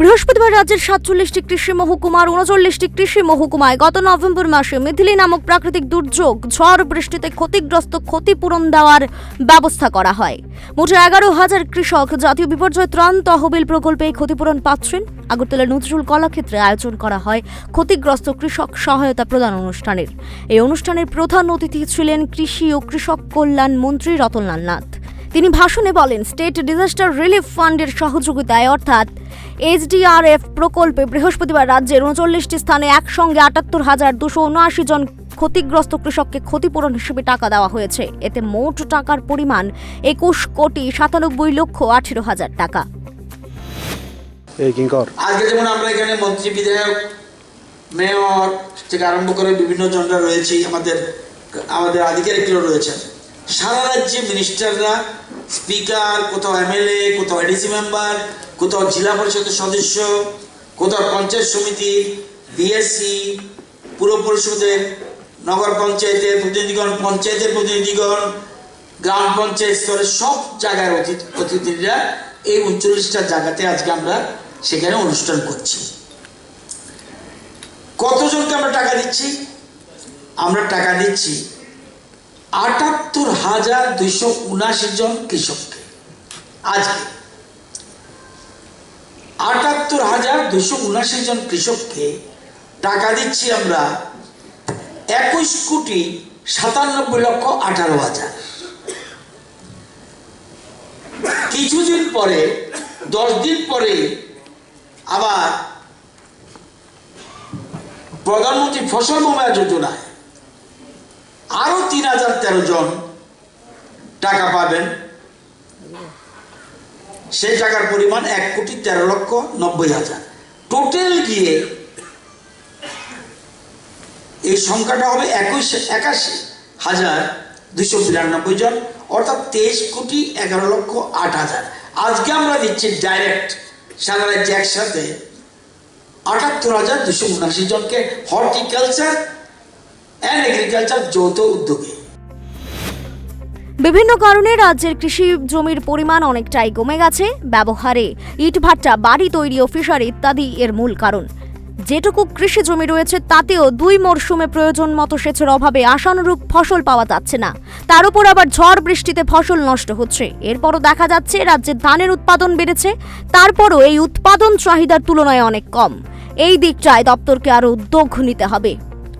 বৃহস্পতিবার রাজ্যের সাতচল্লিশটি কৃষি মহকুমার উনচল্লিশটি কৃষি মহকুমায় গত নভেম্বর মাসে মিথিলি নামক প্রাকৃতিক দুর্যোগ, ঝড় বৃষ্টিতে ক্ষতিগ্রস্ত, ক্ষতিপূরণ দেওয়ার ব্যবস্থা করা হয়। মোট এগারো হাজার কৃষক জাতীয় বিপর্যয় ত্রাণ তহবিল প্রকল্পে ক্ষতিপূরণ পাচ্ছেন। আগরতলা নজরুল কলাক্ষেত্রে আয়োজন করা হয় ক্ষতিগ্রস্ত কৃষক সহায়তা প্রদান অনুষ্ঠানের। এই অনুষ্ঠানের প্রধান অতিথি ছিলেন কৃষি ও কৃষক কল্যাণ মন্ত্রী রতনলাল নাথ। তিনি ভাষণে বলেন, স্টেট ডিজাস্টার রিলিফ ফান্ডের সহযোগিতায়, অর্থাৎ এইচডিআরএফ প্রকল্পে বৃহস্পতিবার রাজ্যের উনচল্লিশটি স্থানে একসঙ্গে আটাত্তর হাজার দুশো উনআশি জন ক্ষতিগ্রস্ত কৃষককে ক্ষতিপূরণ হিসেবে টাকা দেওয়া হয়েছে। এতে মোট টাকার পরিমাণ একুশ কোটি সাতানব্বই লক্ষ আঠেরো হাজার টাকা। এই কিঙ্কর। আজকে যেমন আমরা এখানে মন্ত্রী বিধায়ক মেয়র থেকে আরম্ভ করে বিভিন্ন জনরা রয়েছি আমাদের আমাদের আধিকারিকরা রয়েছেন। সারা রাজ্যে মিনিস্টাররা স্পিকার, কোথাও এমএলএ, কোথাও এডিসি মেম্বার, কোথাও জেলা পরিষদের সদস্য, কোথাও পঞ্চায়েত সমিতি, বিএসসি, পুর পরিষদের, নগর পঞ্চায়েতের প্রতিনিধিগণ পঞ্চায়েতের প্রতিনিধিগণ, গ্রাম পঞ্চায়েত স্তরের সব জায়গার অতিথি অতিথিরা এই উনচল্লিশটা জায়গাতে আজকে আমরা সেখানে অনুষ্ঠান করছি। কতজনকে আমরা টাকা দিচ্ছি? আমরা টাকা দিচ্ছি আটাত্তর হাজার দুইশো উনাশি জন কৃষককে। আজকে আটাত্তর হাজার দুইশো উনাশি জন কৃষককে টাকা দিচ্ছি আমরা একুশ কোটি সাতানব্বই লক্ষ আঠারো হাজার। কিছুদিন পরে দশ দিন পরে আবার প্রধানমন্ত্রী ফসল বীমা যোজনায় আরও তিন হাজার তেরো জন টাকা পাবেন। সেই টাকার পরিমাণ এক কোটি তেরো লক্ষ নব্বই হাজার। টোটাল গিয়ে এই সংখ্যাটা হবে একুশ, একাশি হাজার দুশো বিরানব্বই জন, অর্থাৎ তেইশ কোটি এগারো লক্ষ আট হাজার। আজকে আমরা দিচ্ছি ডাইরেক্ট সারা রাজ্যে একসাথে আটাত্তর হাজার দুশো উনাশি জনকে হর্টিকালচার বিভিন্ন কারণে রাজ্যের কৃষি জমির পরিমাণ অনেকটাই কমে গেছে। ব্যবহারে ইটভাটা বাড়ি তৈরি ও ফিশারি ইত্যাদি এর মূল কারণ। যেটুকু কৃষি জমি রয়েছে, তাতেও দুই মরশুমে প্রয়োজন মতো সেচের অভাবে আশানুরূপ ফসল পাওয়া যাচ্ছে না। তার উপর আবার ঝড় বৃষ্টিতে ফসল নষ্ট হচ্ছে। এরপরও দেখা যাচ্ছে, রাজ্যে ধানের উৎপাদন বেড়েছে। তারপরও এই উৎপাদন চাহিদার তুলনায় অনেক কম। এই দিকটায় দপ্তরকে আরও উদ্যোগ নিতে হবে।